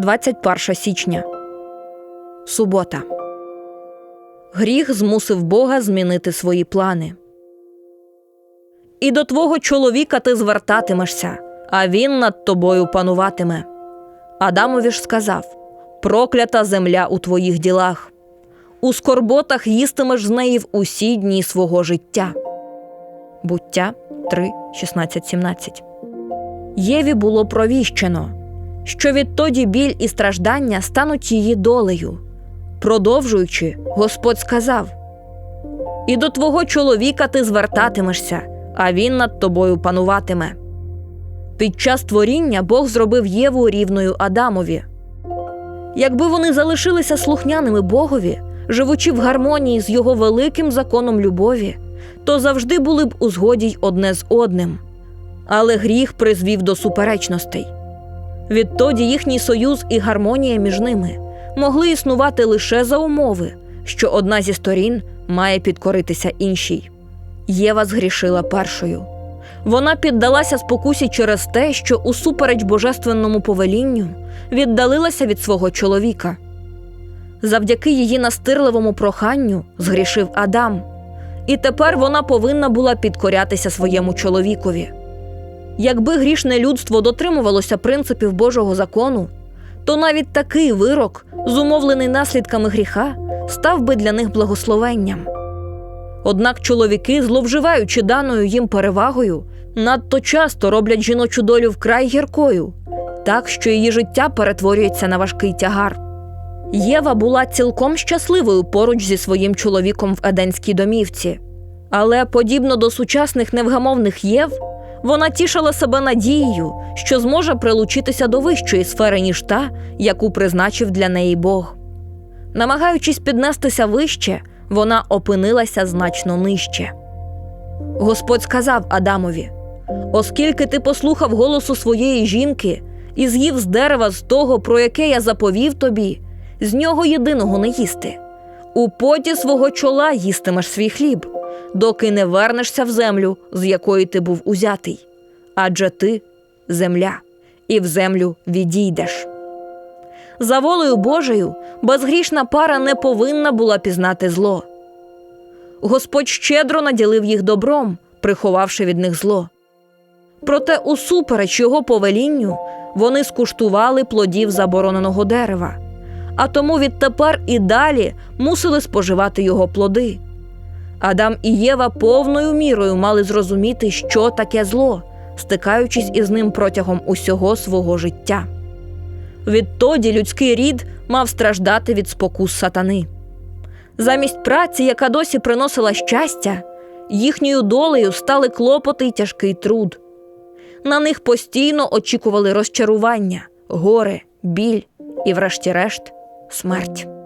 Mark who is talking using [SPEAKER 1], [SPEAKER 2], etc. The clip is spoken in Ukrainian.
[SPEAKER 1] 21 січня. Субота. Гріх змусив Бога змінити свої плани. І до твого чоловіка ти звертатимешся, а він над тобою пануватиме. Адамові ж сказав: Проклята земля у твоїх ділах. У скорботах їстимеш з неї в усі дні свого життя. Буття 3, 16, 17 Єві було провіщено, що відтоді біль і страждання стануть її долею. Продовжуючи, Господь сказав: І до твого чоловіка ти звертатимешся, а він над тобою пануватиме. Під час творіння Бог зробив Єву рівною Адамові. Якби вони залишилися слухняними Богові, живучи в гармонії з його великим законом любові, то завжди були б у згоді й одне з одним. Але гріх призвів до суперечностей. Відтоді їхній союз і гармонія між ними могли існувати лише за умови, що одна зі сторін має підкоритися іншій. Єва згрішила першою. Вона піддалася спокусі через те, що усупереч божественному повелінню віддалилася від свого чоловіка. Завдяки її настирливому проханню згрішив Адам, і тепер вона повинна була підкорятися своєму чоловікові. Якби грішне людство дотримувалося принципів Божого закону, то навіть такий вирок, зумовлений наслідками гріха, став би для них благословенням. Однак чоловіки, зловживаючи даною їм перевагою, надто часто роблять жіночу долю вкрай гіркою, так що її життя перетворюється на важкий тягар. Єва була цілком щасливою поруч зі своїм чоловіком в Еденській домівці, але, подібно до сучасних невгамовних Єв, вона тішила себе надією, що зможе прилучитися до вищої сфери, ніж та, яку призначив для неї Бог. Намагаючись піднестися вище, вона опинилася значно нижче. Господь сказав Адамові: Оскільки ти послухав голосу своєї жінки і з'їв з дерева з того, про яке я заповів тобі, з нього єдиного не їсти. У поті свого чола їстимеш свій хліб, доки не вернешся в землю, з якої ти був узятий. Адже ти земля, і в землю відійдеш. За волею Божою, безгрішна пара не повинна була пізнати зло. Господь щедро наділив їх добром, приховавши від них зло. Проте, усупереч його повелінню, вони скуштували плодів забороненого дерева, а тому відтепер і далі мусили споживати його плоди. Адам і Єва повною мірою мали зрозуміти, що таке зло, стикаючись із ним протягом усього свого життя. Відтоді людський рід мав страждати від спокус сатани. Замість праці, яка досі приносила щастя, їхньою долею стали клопоти й тяжкий труд. На них постійно очікували розчарування, горе, біль і, врешті-решт, смерть.